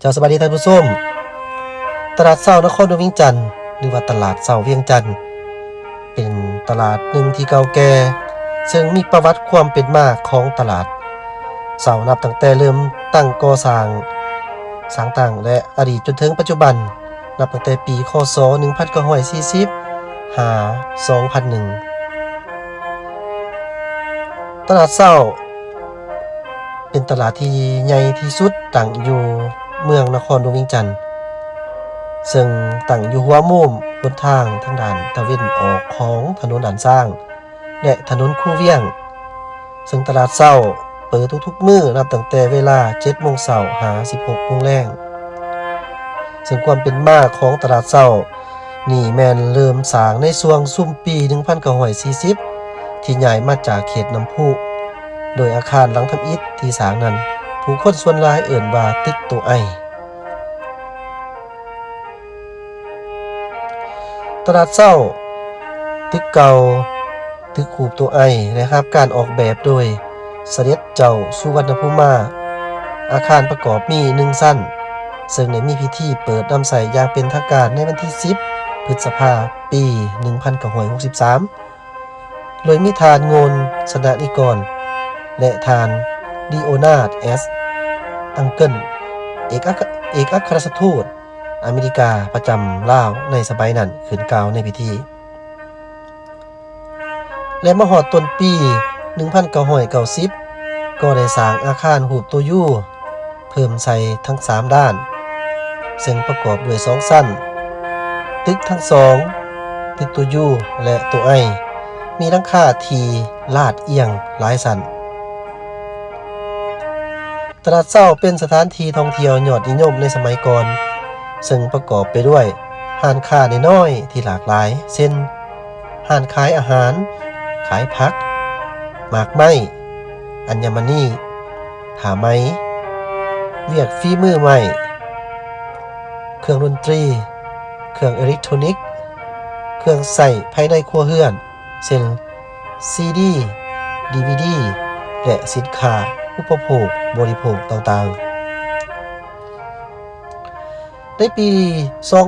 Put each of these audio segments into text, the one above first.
เจ้าสวัสดีท่านผู้ชมตลาดเช้านครหลวงเวียงจันทน์หรือว่าตลาดเช้าเวียงจันทน์เป็นตลาดหนึ่งที่เก่าแก่ซึ่งมีประวัติความเป็นมาของตลาดเช้านับตั้งแต่เริ่มตั้งก่อสร้างสร้างตั้งและอดีตจนถึงปัจจุบัน นับตั้งแต่ปีคศ1940หา2001 ตลาดเช้าเป็นตลาดที่ใหญ่ที่สุดตั้งอยู่ เมืองนครหลวงเวียงจันทน์ซึ่งตั้งอยู่หัวมุมบนทางทางด้านตะเวนออกของถนนด่านสร้าง และถนนคู่เวียง ซึ่งตลาดเช้าเปิดทุกๆมื้อนับตั้งแต่เวลา7โมงเช้าหา 16โมงแลงซึ่งความเป็นมาของตลาดเช้านี่แมนเริ่มสางในช่วงซุ่มปี 1940 ที่ใหญ่มาจากเขตน้ำพุ โดยอาคารหลังทำอิฐที่สางนั้น ผู้คนส่วนหลายเอิ่นว่าตึกตัวไอ ตลาดเศร้า ตึกเก่า ตึกขูบตัวไอนะครับ การออกแบบโดยเสด็จเจ้าสุวรรณภูมาอาคารประกอบมีหนึ่งสั้น ซึ่งได้มีพิธีเปิดนำใส่อย่างเป็นทางการในวันที่ 10 พฤษภาปี 1963 โดยมีทานงนสนานิกร และทาน ดีโอนาดเอส อังเกิล เอกัครเอกอัครราชทูต อเมริกาประจำลาวในสมัยนั้นขึ้นกล่าวในพิธี และมหอดต้นปี 1990 ก็ได้สร้างอาคารหูปตัวยูเพิ่มใส่ทั้ง 3 ด้าน ซึ่งประกอบด้วยสองสั้น ตึกทั้งสองตึกตัวยูและตัวไอมีลังคาทีลาดเอียงหลายสัน ตลาดเศร้าเป็นสถานที่ท่องเที่ยวยอดนิยมในสมัยก่อน ซึ่งประกอบไปด้วยห้านค้าน้อยๆที่หลากหลาย เช่นห้านขายอาหาร ขายผัก หมากไม้ อัญมณีถาไม้เวียกฝีมือใหม่ เครื่องดนตรี เครื่องอิเล็กทรอนิกส์ เครื่องใส่ภายในครัวเรือน เช่นซีดีดีวีดีและสินค้า อุปโภคบริโภคต่างๆ ในปี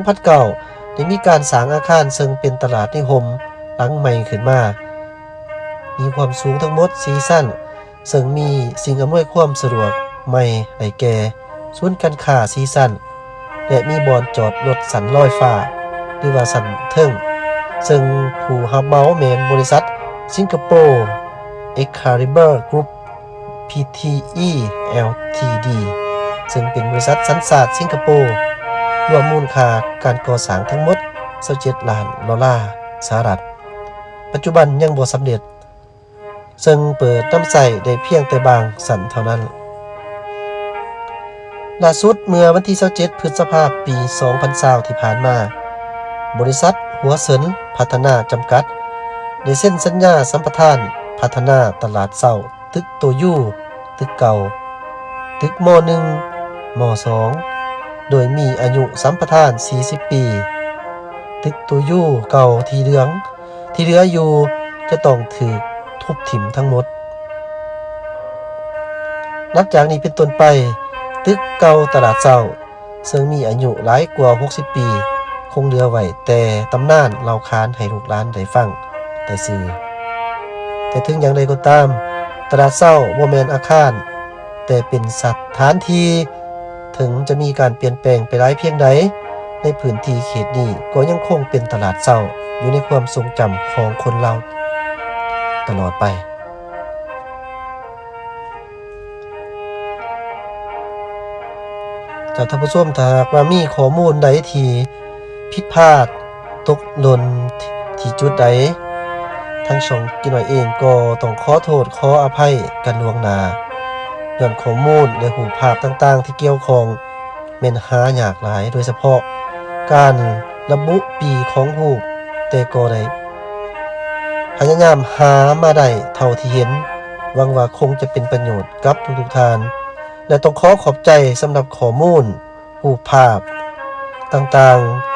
2009ได้มีการสร้างอาคารซึ่งเป็นตลาดนิคมหลังใหม่ขึ้นมา มีความสูงทั้งหมด4สั้นซึ่งมีสิ่งอำนวยความสะดวกใหม่ได้แก่ศูนย์การค้าซีสั้นและมีบอนจอดรถสันลอยฟ้า หรือว่าสันเทิงซึ่งผู้รับเมาแมนบริษัทสิงคโปร์ Excalibur Group PTE Ltd ซึ่งเป็นบริษัทสัญชาติสิงคโปร์รวมมูลค่าการก่อสร้างทั้งหมด27ล้านดอลลาร์สหรัฐ ปัจจุบันยังบ่สำเร็จ ซึ่งเปิดน้ำใส่ได้เพียงแต่บางสันเท่านั้นล่าสุดเมื่อวันที่27พฤษภาคมปี 2020ที่ผ่านมา บริษัทหัวเสินพัฒนาจำกัด ได้เซ็นสัญญาสัมปทาน พัฒนาตลาดเศร้า ตึกโตยู่ ตึกเก่า ตึกม .1 ม .2 โดยมีอายุสัมปทาน 40 ปี ตึกโตยูเก่าทีเหลือง ที่เหลืออยู่จะต้องถือทุบถิ่มทั้งหมด นับจากนี้เป็นต้นไป ตึกเก่าตลาดเศร้า ซึ่งมีอายุหลายกว่า 60 ปี คงเหลือไว้แต่ตำนานเล่าค้านให้ลูกหลานได้ฟังได้ซื้อแต่ถึงอย่างใดก็ตาม ตลาดเศร้าบ่แมนอาคาร แต่เป็นสถานทีถึงจะมีการเปลี่ยนแปลงไปหลายเพียงใดในพื้นที่เขตนี้ก็ยังคงเป็นตลาดเศร้าอยู่ในความทรงจำของคนเราตลอดไป จากท่านผู้ชมถ้าหากว่ามีข้อมูลใดที่ผิดพลาดตกหล่นที่จุดใด ทั้งช่องกินหน่อยเองก็ต้องขอโทษขออภัยกันล่วงหน้าย้อนข้อมูลและหูภาพต่างๆ ที่เกี่ยวข้องเม่นหาอยากหลายโดยเฉพาะ การระบุปีของรูปแต่ก็ได้พยายามหามาได้เท่าที่เห็นหวังว่าคงจะเป็นประโยชน์กับทุกๆทาน และต้องขอขอบใจสำหรับข้อมูลรูภาพ ต่างๆ